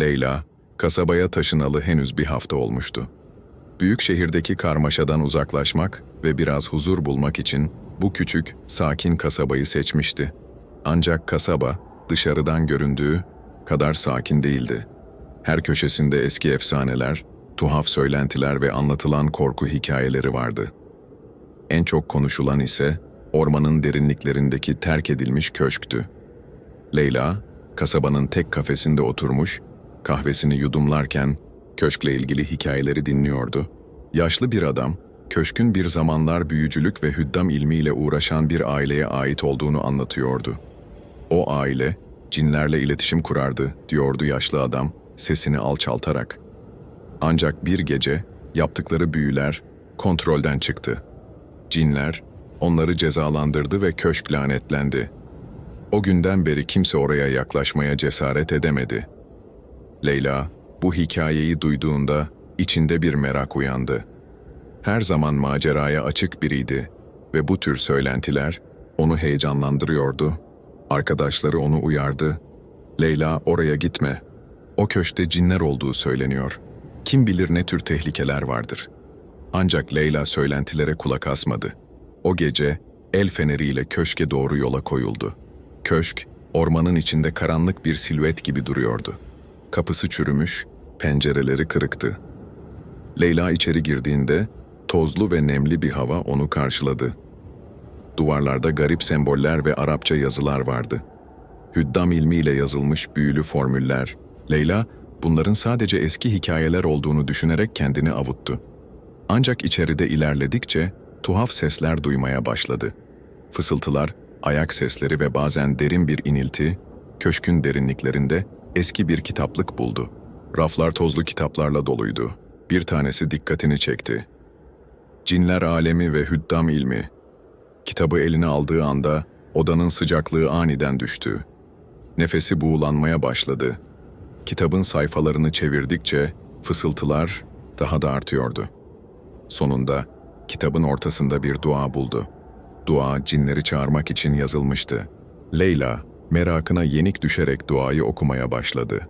Leyla, kasabaya taşınalı henüz bir hafta olmuştu. Büyük şehirdeki karmaşadan uzaklaşmak ve biraz huzur bulmak için bu küçük, sakin kasabayı seçmişti. Ancak kasaba, dışarıdan göründüğü kadar sakin değildi. Her köşesinde eski efsaneler, tuhaf söylentiler ve anlatılan korku hikayeleri vardı. En çok konuşulan ise ormanın derinliklerindeki terk edilmiş köşktü. Leyla, kasabanın tek kafesinde oturmuş, kahvesini yudumlarken köşkle ilgili hikayeleri dinliyordu. Yaşlı bir adam, köşkün bir zamanlar büyücülük ve hüddam ilmiyle uğraşan bir aileye ait olduğunu anlatıyordu. O aile, cinlerle iletişim kurardı, diyordu yaşlı adam, sesini alçaltarak. Ancak bir gece yaptıkları büyüler kontrolden çıktı. Cinler onları cezalandırdı ve köşk lanetlendi. O günden beri kimse oraya yaklaşmaya cesaret edemedi. Leyla bu hikayeyi duyduğunda içinde bir merak uyandı. Her zaman maceraya açık biriydi ve bu tür söylentiler onu heyecanlandırıyordu. Arkadaşları onu uyardı. Leyla oraya gitme. O köşkte cinler olduğu söyleniyor. Kim bilir ne tür tehlikeler vardır. Ancak Leyla söylentilere kulak asmadı. O gece el feneriyle köşke doğru yola koyuldu. Köşk, ormanın içinde karanlık bir silüet gibi duruyordu. Kapısı çürümüş, pencereleri kırıktı. Leyla içeri girdiğinde tozlu ve nemli bir hava onu karşıladı. Duvarlarda garip semboller ve Arapça yazılar vardı. Hüddam ilmiyle yazılmış büyülü formüller. Leyla, bunların sadece eski hikayeler olduğunu düşünerek kendini avuttu. Ancak içeride ilerledikçe tuhaf sesler duymaya başladı. Fısıltılar, ayak sesleri ve bazen derin bir inilti, köşkün derinliklerinde eski bir kitaplık buldu. Raflar tozlu kitaplarla doluydu. Bir tanesi dikkatini çekti. Cinler alemi ve hüddam ilmi. Kitabı eline aldığı anda odanın sıcaklığı aniden düştü. Nefesi buğulanmaya başladı. Kitabın sayfalarını çevirdikçe fısıltılar daha da artıyordu. Sonunda kitabın ortasında bir dua buldu. Dua cinleri çağırmak için yazılmıştı. Leyla merakına yenik düşerek duayı okumaya başladı.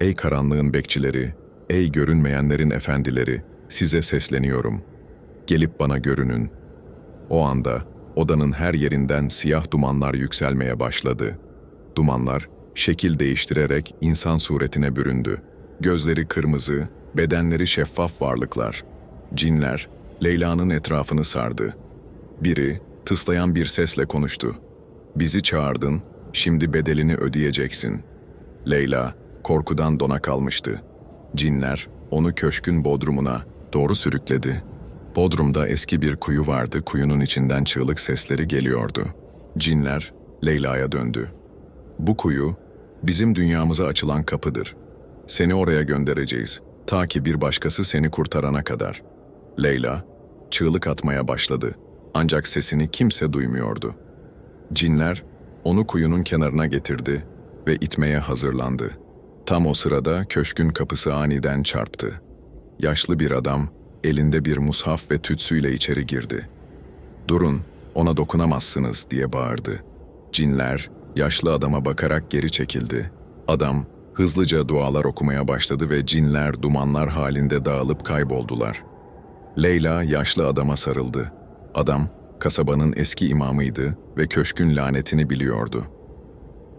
Ey karanlığın bekçileri, ey görünmeyenlerin efendileri, size sesleniyorum. Gelip bana görünün. O anda odanın her yerinden siyah dumanlar yükselmeye başladı. Dumanlar şekil değiştirerek insan suretine büründü. Gözleri kırmızı, bedenleri şeffaf varlıklar. Cinler Leyla'nın etrafını sardı. Biri tıslayan bir sesle konuştu. Bizi çağırdın, şimdi bedelini ödeyeceksin. Leyla korkudan dona kalmıştı. Cinler onu köşkün bodrumuna doğru sürükledi. Bodrumda eski bir kuyu vardı, kuyunun içinden çığlık sesleri geliyordu. Cinler Leyla'ya döndü. Bu kuyu bizim dünyamıza açılan kapıdır. Seni oraya göndereceğiz, ta ki bir başkası seni kurtarana kadar. Leyla çığlık atmaya başladı. Ancak sesini kimse duymuyordu. Cinler onu kuyunun kenarına getirdi ve itmeye hazırlandı. Tam o sırada köşkün kapısı aniden çarptı. Yaşlı bir adam elinde bir mushaf ve tütsüyle içeri girdi. "Durun, ona dokunamazsınız." diye bağırdı. Cinler yaşlı adama bakarak geri çekildi. Adam hızlıca dualar okumaya başladı ve cinler dumanlar halinde dağılıp kayboldular. Leyla yaşlı adama sarıldı. Adam kasabanın eski imamıydı ve köşkün lanetini biliyordu.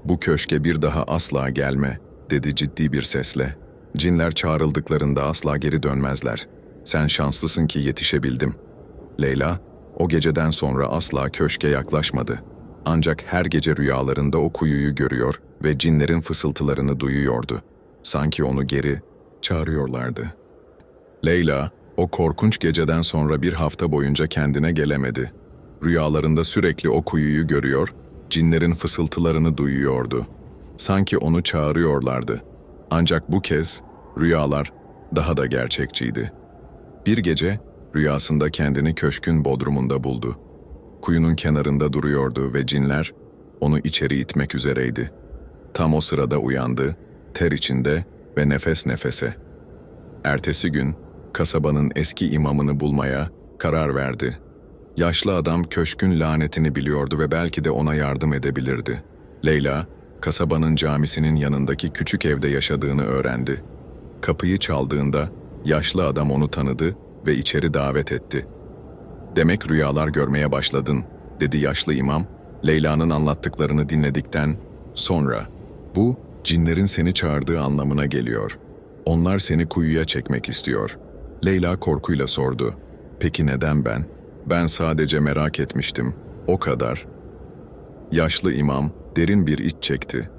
Bu köşke bir daha asla gelme, dedi ciddi bir sesle. Cinler çağrıldıklarında asla geri dönmezler. Sen şanslısın ki yetişebildim. Leyla, o geceden sonra asla köşke yaklaşmadı. Ancak her gece rüyalarında o kuyuyu görüyor ve cinlerin fısıltılarını duyuyordu. Sanki onu geri çağırıyorlardı. Leyla, o korkunç geceden sonra bir hafta boyunca kendine gelemedi. Rüyalarında sürekli o kuyuyu görüyor, cinlerin fısıltılarını duyuyordu. Sanki onu çağırıyorlardı. Ancak bu kez rüyalar daha da gerçekçiydi. Bir gece rüyasında kendini köşkün bodrumunda buldu. Kuyunun kenarında duruyordu ve cinler onu içeri itmek üzereydi. Tam o sırada uyandı, ter içinde ve nefes nefese. Ertesi gün kasabanın eski imamını bulmaya karar verdi. Yaşlı adam köşkün lanetini biliyordu ve belki de ona yardım edebilirdi. Leyla, kasabanın camisinin yanındaki küçük evde yaşadığını öğrendi. Kapıyı çaldığında yaşlı adam onu tanıdı ve içeri davet etti. Demek rüyalar görmeye başladın, dedi yaşlı imam, Leyla'nın anlattıklarını dinledikten sonra. Bu, cinlerin seni çağırdığı anlamına geliyor. Onlar seni kuyuya çekmek istiyor. Leyla korkuyla sordu. Peki neden ben? Ben sadece merak etmiştim. O kadar. Yaşlı imam derin bir iç çekti.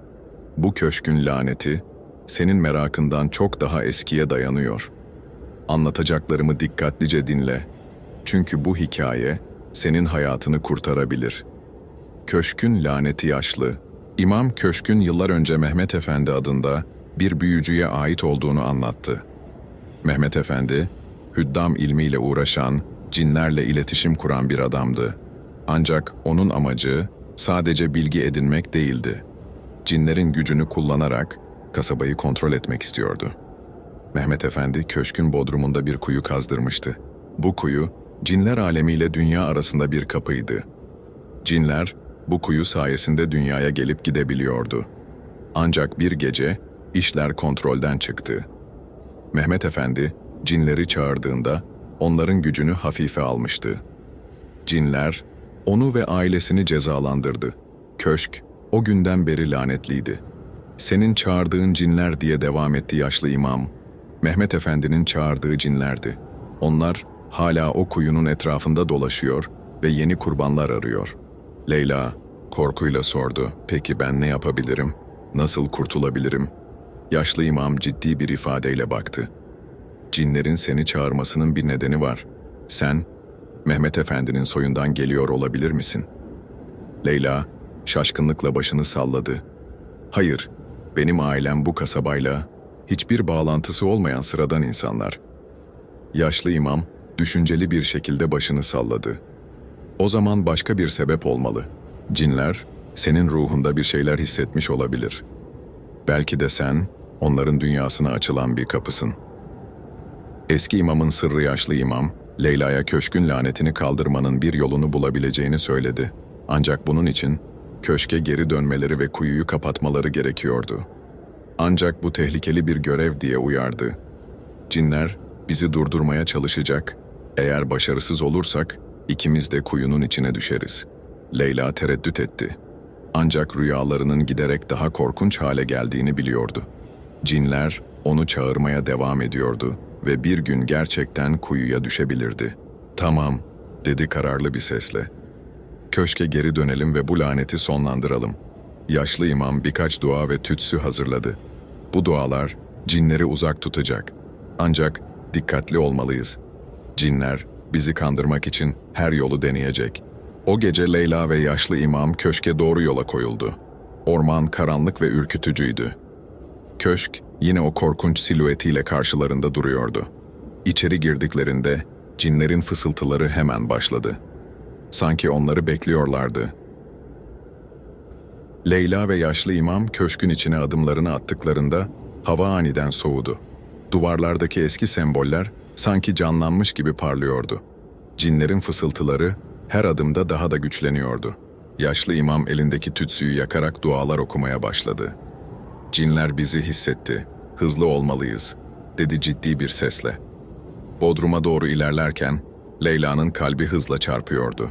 Bu köşkün laneti, senin merakından çok daha eskiye dayanıyor. Anlatacaklarımı dikkatlice dinle. Çünkü bu hikaye senin hayatını kurtarabilir. Köşkün laneti yaşlı. İmam köşkün yıllar önce Mehmet Efendi adında bir büyücüye ait olduğunu anlattı. Mehmet Efendi, hüddam ilmiyle uğraşan, cinlerle iletişim kuran bir adamdı. Ancak onun amacı sadece bilgi edinmek değildi. Cinlerin gücünü kullanarak kasabayı kontrol etmek istiyordu. Mehmet Efendi köşkün bodrumunda bir kuyu kazdırmıştı. Bu kuyu, cinler alemiyle dünya arasında bir kapıydı. Cinler, bu kuyu sayesinde dünyaya gelip gidebiliyordu. Ancak bir gece işler kontrolden çıktı. Mehmet Efendi, cinleri çağırdığında onların gücünü hafife almıştı. Cinler, onu ve ailesini cezalandırdı. Köşk, o günden beri lanetliydi. Senin çağırdığın cinler diye devam etti yaşlı imam. Mehmet Efendi'nin çağırdığı cinlerdi. Onlar hala o kuyunun etrafında dolaşıyor ve yeni kurbanlar arıyor. Leyla korkuyla sordu. Peki ben ne yapabilirim? Nasıl kurtulabilirim? Yaşlı imam ciddi bir ifadeyle baktı. Cinlerin seni çağırmasının bir nedeni var. Sen Mehmet Efendi'nin soyundan geliyor olabilir misin? Leyla şaşkınlıkla başını salladı. Hayır, benim ailem bu kasabayla hiçbir bağlantısı olmayan sıradan insanlar. Yaşlı imam düşünceli bir şekilde başını salladı. O zaman başka bir sebep olmalı. Cinler senin ruhunda bir şeyler hissetmiş olabilir. Belki de sen onların dünyasına açılan bir kapısın. Eski imamın sırrı yaşlı imam, Leyla'ya köşkün lanetini kaldırmanın bir yolunu bulabileceğini söyledi. Ancak bunun için köşke geri dönmeleri ve kuyuyu kapatmaları gerekiyordu. Ancak bu tehlikeli bir görev diye uyardı. Cinler bizi durdurmaya çalışacak. Eğer başarısız olursak ikimiz de kuyunun içine düşeriz. Leyla tereddüt etti. Ancak rüyalarının giderek daha korkunç hale geldiğini biliyordu. Cinler onu çağırmaya devam ediyordu ve bir gün gerçekten kuyuya düşebilirdi. Tamam, dedi kararlı bir sesle. Köşke geri dönelim ve bu laneti sonlandıralım. Yaşlı imam birkaç dua ve tütsü hazırladı. Bu dualar cinleri uzak tutacak. Ancak dikkatli olmalıyız. Cinler bizi kandırmak için her yolu deneyecek. O gece Leyla ve yaşlı imam köşke doğru yola koyuldu. Orman karanlık ve ürkütücüydü. Köşk yine o korkunç silüetiyle karşılarında duruyordu. İçeri girdiklerinde cinlerin fısıltıları hemen başladı. Sanki onları bekliyorlardı. Leyla ve yaşlı imam köşkün içine adımlarını attıklarında hava aniden soğudu. Duvarlardaki eski semboller sanki canlanmış gibi parlıyordu. Cinlerin fısıltıları her adımda daha da güçleniyordu. Yaşlı imam elindeki tütsüyü yakarak dualar okumaya başladı. Cinler bizi hissetti. Hızlı olmalıyız, dedi ciddi bir sesle. Bodrum'a doğru ilerlerken Leyla'nın kalbi hızla çarpıyordu.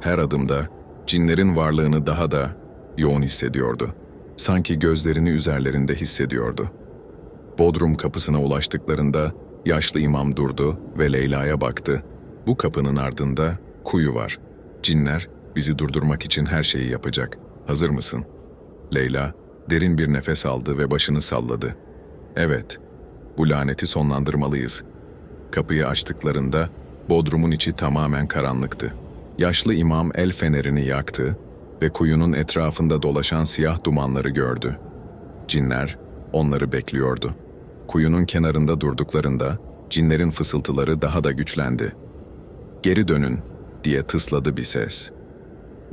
Her adımda cinlerin varlığını daha da yoğun hissediyordu. Sanki gözlerini üzerlerinde hissediyordu. Bodrum kapısına ulaştıklarında yaşlı imam durdu ve Leyla'ya baktı. Bu kapının ardında kuyu var. Cinler bizi durdurmak için her şeyi yapacak. Hazır mısın? Leyla derin bir nefes aldı ve başını salladı. Evet, bu laneti sonlandırmalıyız. Kapıyı açtıklarında bodrumun içi tamamen karanlıktı. Yaşlı imam el fenerini yaktı ve kuyunun etrafında dolaşan siyah dumanları gördü. Cinler onları bekliyordu. Kuyunun kenarında durduklarında cinlerin fısıltıları daha da güçlendi. Geri dönün diye tısladı bir ses.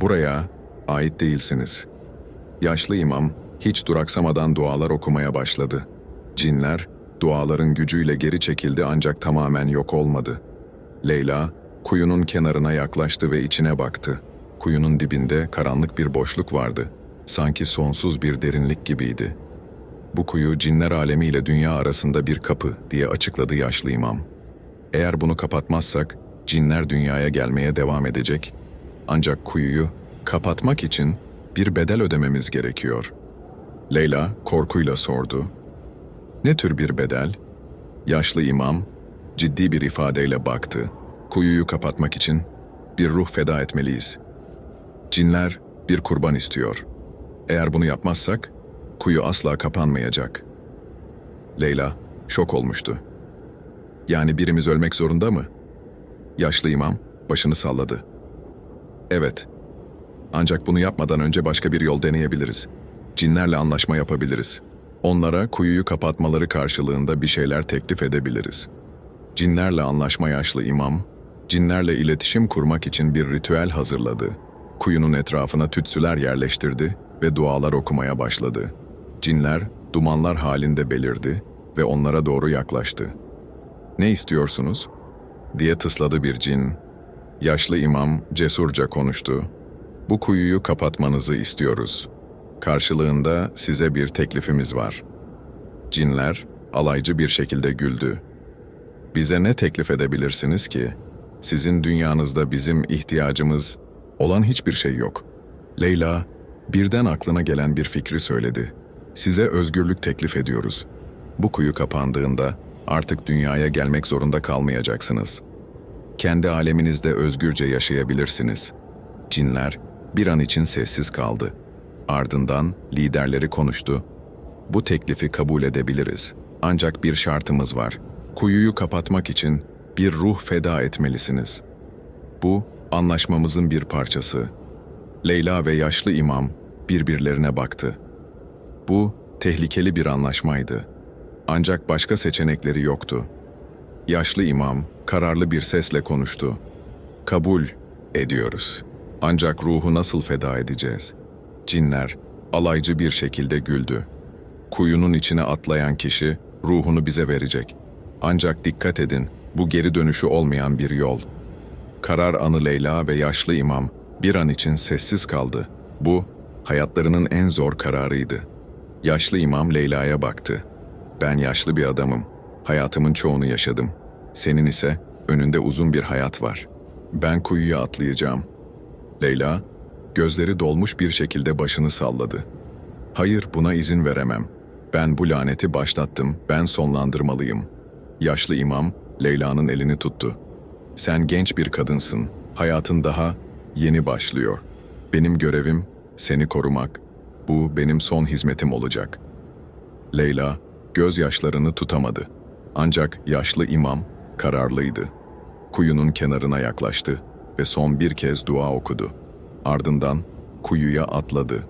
Buraya ait değilsiniz. Yaşlı imam hiç duraksamadan dualar okumaya başladı. Cinler duaların gücüyle geri çekildi ancak tamamen yok olmadı. Leyla kuyunun kenarına yaklaştı ve içine baktı. Kuyunun dibinde karanlık bir boşluk vardı. sanki sonsuz bir derinlik gibiydi. Bu kuyu cinler alemi ile dünya arasında bir kapı diye açıkladı yaşlı imam. Eğer bunu kapatmazsak cinler dünyaya gelmeye devam edecek. Ancak kuyuyu kapatmak için bir bedel ödememiz gerekiyor. Leyla korkuyla sordu. Ne tür bir bedel? Yaşlı imam ciddi bir ifadeyle baktı. Kuyuyu kapatmak için bir ruh feda etmeliyiz. Cinler bir kurban istiyor. Eğer bunu yapmazsak kuyu asla kapanmayacak. Leyla şok olmuştu. Yani birimiz ölmek zorunda mı? Yaşlı imam başını salladı. Evet. Ancak bunu yapmadan önce başka bir yol deneyebiliriz. Cinlerle anlaşma yapabiliriz. Onlara kuyuyu kapatmaları karşılığında bir şeyler teklif edebiliriz. Cinlerle anlaşma yaşlı imam, cinlerle iletişim kurmak için bir ritüel hazırladı. Kuyunun etrafına tütsüler yerleştirdi ve dualar okumaya başladı. Cinler dumanlar halinde belirdi ve onlara doğru yaklaştı. Ne istiyorsunuz? diye tısladı bir cin. Yaşlı imam cesurca konuştu. Bu kuyuyu kapatmanızı istiyoruz. Karşılığında size bir teklifimiz var. Cinler alaycı bir şekilde güldü. Bize ne teklif edebilirsiniz ki? Sizin dünyanızda bizim ihtiyacımız olan hiçbir şey yok. Leyla birden aklına gelen bir fikri söyledi. Size özgürlük teklif ediyoruz. Bu kuyu kapandığında artık dünyaya gelmek zorunda kalmayacaksınız. Kendi aleminizde özgürce yaşayabilirsiniz. Cinler bir an için sessiz kaldı. Ardından liderleri konuştu. Bu teklifi kabul edebiliriz. Ancak bir şartımız var. Kuyuyu kapatmak için bir ruh feda etmelisiniz. Bu anlaşmamızın bir parçası. Leyla ve yaşlı imam birbirlerine baktı. Bu tehlikeli bir anlaşmaydı. Ancak başka seçenekleri yoktu. Yaşlı imam kararlı bir sesle konuştu. Kabul ediyoruz. Ancak ruhu nasıl feda edeceğiz? Cinler alaycı bir şekilde güldü. Kuyunun içine atlayan kişi ruhunu bize verecek. Ancak dikkat edin, bu geri dönüşü olmayan bir yol. Karar anı Leyla ve yaşlı imam bir an için sessiz kaldı. Bu, hayatlarının en zor kararıydı. Yaşlı imam Leyla'ya baktı. Ben yaşlı bir adamım. Hayatımın çoğunu yaşadım. Senin ise önünde uzun bir hayat var. Ben kuyuya atlayacağım. Leyla, gözleri dolmuş bir şekilde başını salladı. Hayır, buna izin veremem. Ben bu laneti başlattım, ben sonlandırmalıyım. Yaşlı imam, Leyla'nın elini tuttu. Sen genç bir kadınsın, hayatın daha yeni başlıyor. Benim görevim seni korumak. Bu benim son hizmetim olacak. Leyla gözyaşlarını tutamadı. Ancak yaşlı imam kararlıydı. Kuyunun kenarına yaklaştı ve son bir kez dua okudu. Ardından kuyuya atladı.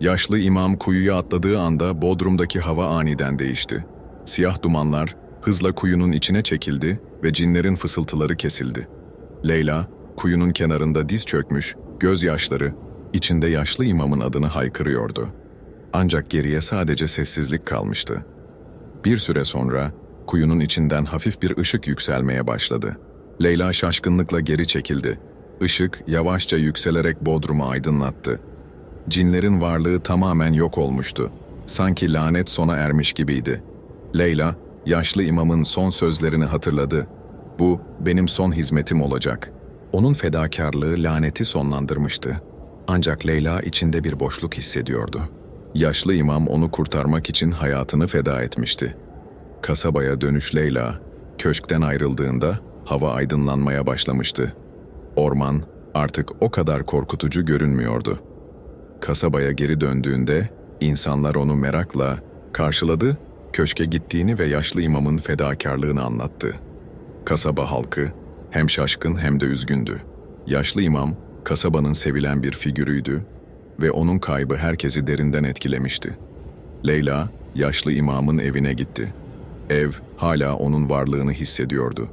Yaşlı imam kuyuya atladığı anda bodrumdaki hava aniden değişti. Siyah dumanlar hızla kuyunun içine çekildi ve cinlerin fısıltıları kesildi. Leyla, kuyunun kenarında diz çökmüş, gözyaşları, içinde yaşlı imamın adını haykırıyordu. Ancak geriye sadece sessizlik kalmıştı. Bir süre sonra kuyunun içinden hafif bir ışık yükselmeye başladı. Leyla şaşkınlıkla geri çekildi. Işık yavaşça yükselerek bodrumu aydınlattı. Cinlerin varlığı tamamen yok olmuştu. Sanki lanet sona ermiş gibiydi. Leyla, yaşlı imamın son sözlerini hatırladı. Bu benim son hizmetim olacak. Onun fedakarlığı laneti sonlandırmıştı. Ancak Leyla içinde bir boşluk hissediyordu. Yaşlı imam onu kurtarmak için hayatını feda etmişti. Kasabaya dönüş Leyla, köşkten ayrıldığında hava aydınlanmaya başlamıştı. Orman artık o kadar korkutucu görünmüyordu. Kasabaya geri döndüğünde insanlar onu merakla karşıladı, köşke gittiğini ve yaşlı imamın fedakarlığını anlattı. Kasaba halkı hem şaşkın hem de üzgündü. Yaşlı imam kasabanın sevilen bir figürüydü ve onun kaybı herkesi derinden etkilemişti. Leyla yaşlı imamın evine gitti. Ev hala onun varlığını hissediyordu.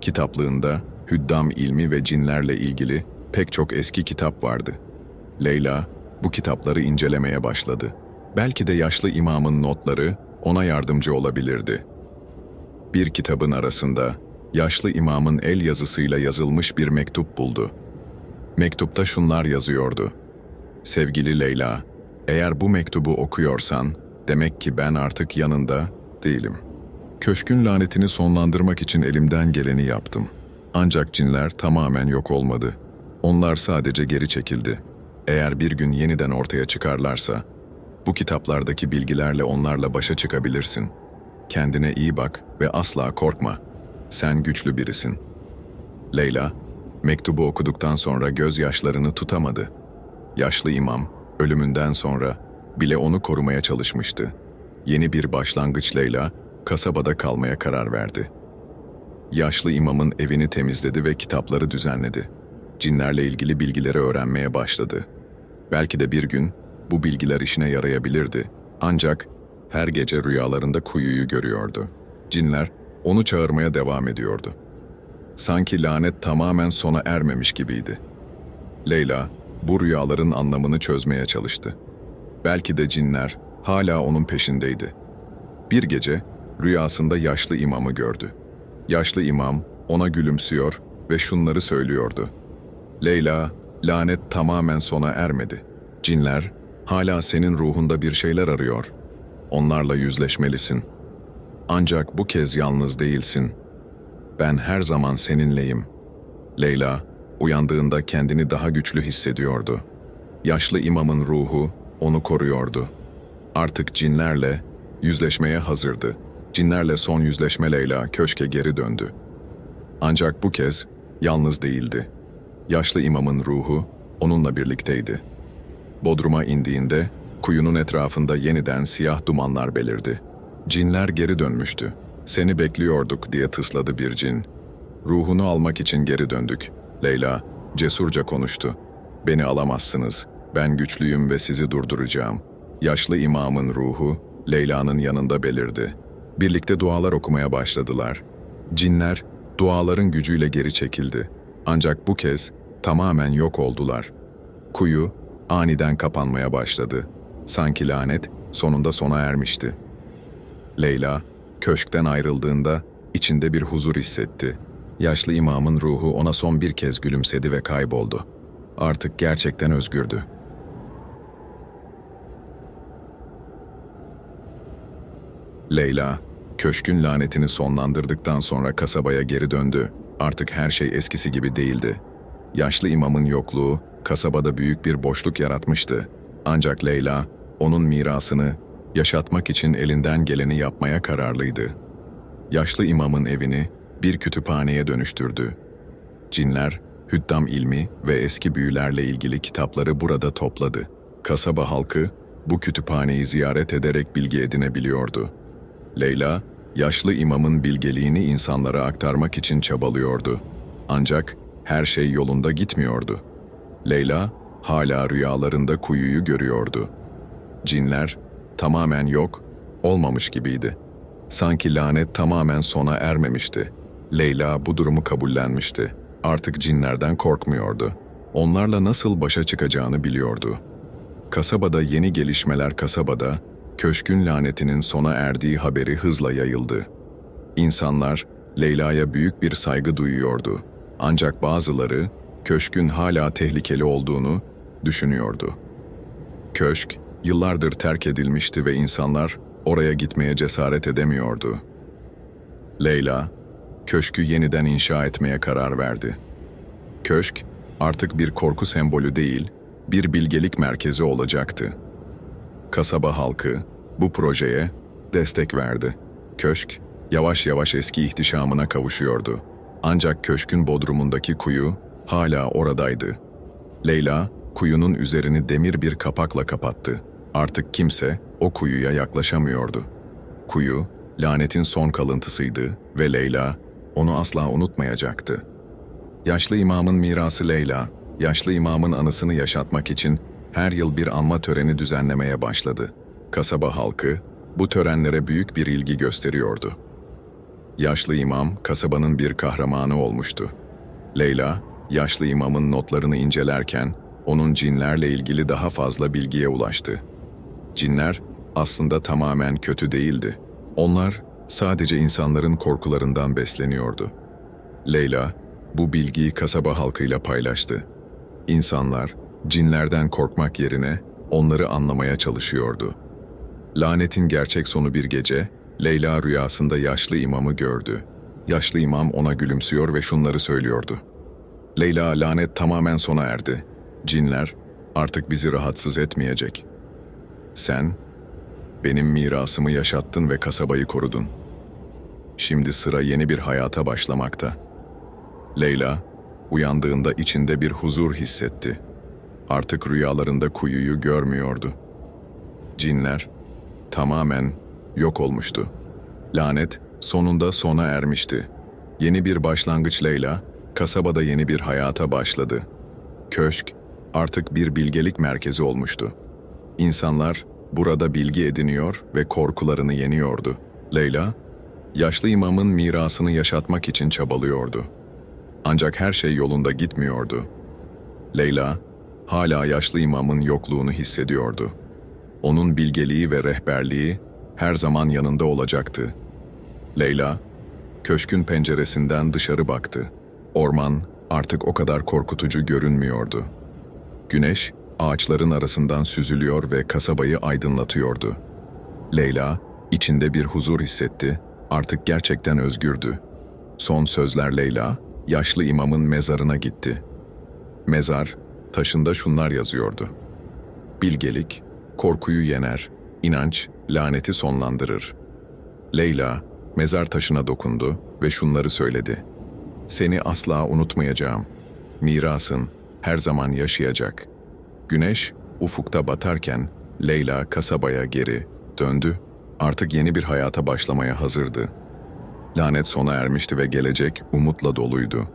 Kitaplığında hüddam ilmi ve cinlerle ilgili pek çok eski kitap vardı. Leyla bu kitapları incelemeye başladı. Belki de yaşlı imamın notları ona yardımcı olabilirdi. Bir kitabın arasında yaşlı imamın el yazısıyla yazılmış bir mektup buldu. Mektupta şunlar yazıyordu. Sevgili Leyla, eğer bu mektubu okuyorsan, demek ki ben artık yanında değilim. Köşkün lanetini sonlandırmak için elimden geleni yaptım. Ancak cinler tamamen yok olmadı. Onlar sadece geri çekildi. Eğer bir gün yeniden ortaya çıkarlarsa, bu kitaplardaki bilgilerle onlarla başa çıkabilirsin. Kendine iyi bak ve asla korkma. Sen güçlü birisin. Leyla, mektubu okuduktan sonra gözyaşlarını tutamadı. Yaşlı imam, ölümünden sonra bile onu korumaya çalışmıştı. Yeni bir başlangıç Leyla, kasabada kalmaya karar verdi. Yaşlı imamın evini temizledi ve kitapları düzenledi. Cinlerle ilgili bilgileri öğrenmeye başladı. Belki de bir gün bu bilgiler işine yarayabilirdi. Ancak her gece rüyalarında kuyuyu görüyordu. Cinler onu çağırmaya devam ediyordu. Sanki lanet tamamen sona ermemiş gibiydi. Leyla bu rüyaların anlamını çözmeye çalıştı. Belki de cinler hala onun peşindeydi. Bir gece rüyasında yaşlı imamı gördü. Yaşlı imam ona gülümsüyor ve şunları söylüyordu. Leyla, lanet tamamen sona ermedi. Cinler hala senin ruhunda bir şeyler arıyor. Onlarla yüzleşmelisin. Ancak bu kez yalnız değilsin. Ben her zaman seninleyim. Leyla uyandığında kendini daha güçlü hissediyordu. Yaşlı imamın ruhu onu koruyordu. Artık cinlerle yüzleşmeye hazırdı. Cinlerle son yüzleşme Leyla köşke geri döndü. Ancak bu kez yalnız değildi. Yaşlı imamın ruhu onunla birlikteydi. Bodruma indiğinde kuyunun etrafında yeniden siyah dumanlar belirdi. Cinler geri dönmüştü. Seni bekliyorduk diye tısladı bir cin. Ruhunu almak için geri döndük. Leyla cesurca konuştu. Beni alamazsınız. Ben güçlüyüm ve sizi durduracağım. Yaşlı imamın ruhu Leyla'nın yanında belirdi. Birlikte dualar okumaya başladılar. Cinler duaların gücüyle geri çekildi. Ancak bu kez tamamen yok oldular. Kuyu aniden kapanmaya başladı. Sanki lanet sonunda sona ermişti. Leyla köşkten ayrıldığında içinde bir huzur hissetti. Yaşlı imamın ruhu ona son bir kez gülümsedi ve kayboldu. Artık gerçekten özgürdü. Leyla, köşkün lanetini sonlandırdıktan sonra kasabaya geri döndü. Artık her şey eskisi gibi değildi. Yaşlı imamın yokluğu kasabada büyük bir boşluk yaratmıştı. Ancak Leyla, onun mirasını yaşatmak için elinden geleni yapmaya kararlıydı. Yaşlı imamın evini bir kütüphaneye dönüştürdü. Cinler, hüddam ilmi ve eski büyülerle ilgili kitapları burada topladı. Kasaba halkı bu kütüphaneyi ziyaret ederek bilgi edinebiliyordu. Leyla, yaşlı imamın bilgeliğini insanlara aktarmak için çabalıyordu. Ancak her şey yolunda gitmiyordu. Leyla hala rüyalarında kuyuyu görüyordu. Cinler tamamen yok, olmamış gibiydi. Sanki lanet tamamen sona ermemişti. Leyla bu durumu kabullenmişti. Artık cinlerden korkmuyordu. Onlarla nasıl başa çıkacağını biliyordu. Kasabada yeni gelişmeler kasabada, köşkün lanetinin sona erdiği haberi hızla yayıldı. İnsanlar Leyla'ya büyük bir saygı duyuyordu. Ancak bazıları köşkün hala tehlikeli olduğunu düşünüyordu. Köşk yıllardır terk edilmişti ve insanlar oraya gitmeye cesaret edemiyordu. Leyla, köşkü yeniden inşa etmeye karar verdi. Köşk artık bir korku sembolü değil, bir bilgelik merkezi olacaktı. Kasaba halkı bu projeye destek verdi. Köşk yavaş yavaş eski ihtişamına kavuşuyordu. Ancak köşkün bodrumundaki kuyu hala oradaydı. Leyla kuyunun üzerini demir bir kapakla kapattı. Artık kimse o kuyuya yaklaşamıyordu. Kuyu lanetin son kalıntısıydı ve Leyla onu asla unutmayacaktı. Yaşlı imamın mirası Leyla, yaşlı imamın anısını yaşatmak için her yıl bir anma töreni düzenlemeye başladı. Kasaba halkı bu törenlere büyük bir ilgi gösteriyordu. Yaşlı imam kasabanın bir kahramanı olmuştu. Leyla, yaşlı imamın notlarını incelerken onun cinlerle ilgili daha fazla bilgiye ulaştı. Cinler aslında tamamen kötü değildi. Onlar sadece insanların korkularından besleniyordu. Leyla bu bilgiyi kasaba halkıyla paylaştı. İnsanlar cinlerden korkmak yerine onları anlamaya çalışıyordu. Lanetin gerçek sonu bir gece, Leyla rüyasında yaşlı imamı gördü. Yaşlı imam ona gülümsüyor ve şunları söylüyordu. Leyla lanet tamamen sona erdi. Cinler artık bizi rahatsız etmeyecek. Sen benim mirasımı yaşattın ve kasabayı korudun. Şimdi sıra yeni bir hayata başlamakta. Leyla uyandığında içinde bir huzur hissetti. Artık rüyalarında kuyuyu görmüyordu. Cinler tamamen yok olmuştu. Lanet sonunda sona ermişti. Yeni bir başlangıç Leyla, kasabada yeni bir hayata başladı. Köşk artık bir bilgelik merkezi olmuştu. İnsanlar burada bilgi ediniyor ve korkularını yeniyordu. Leyla, yaşlı imamın mirasını yaşatmak için çabalıyordu. Ancak her şey yolunda gitmiyordu. Leyla, hala yaşlı imamın yokluğunu hissediyordu. Onun bilgeliği ve rehberliği her zaman yanında olacaktı. Leyla, köşkün penceresinden dışarı baktı. Orman artık o kadar korkutucu görünmüyordu. Güneş ağaçların arasından süzülüyor ve kasabayı aydınlatıyordu. Leyla içinde bir huzur hissetti, artık gerçekten özgürdü. Son sözler Leyla, yaşlı imamın mezarına gitti. Mezar, taşında şunlar yazıyordu. Bilgelik, korkuyu yener, inanç, laneti sonlandırır. Leyla, mezar taşına dokundu ve şunları söyledi. Seni asla unutmayacağım. Mirasın her zaman yaşayacak. Güneş ufukta batarken Leyla kasabaya geri döndü. Artık yeni bir hayata başlamaya hazırdı. Lanet sona ermişti ve gelecek umutla doluydu.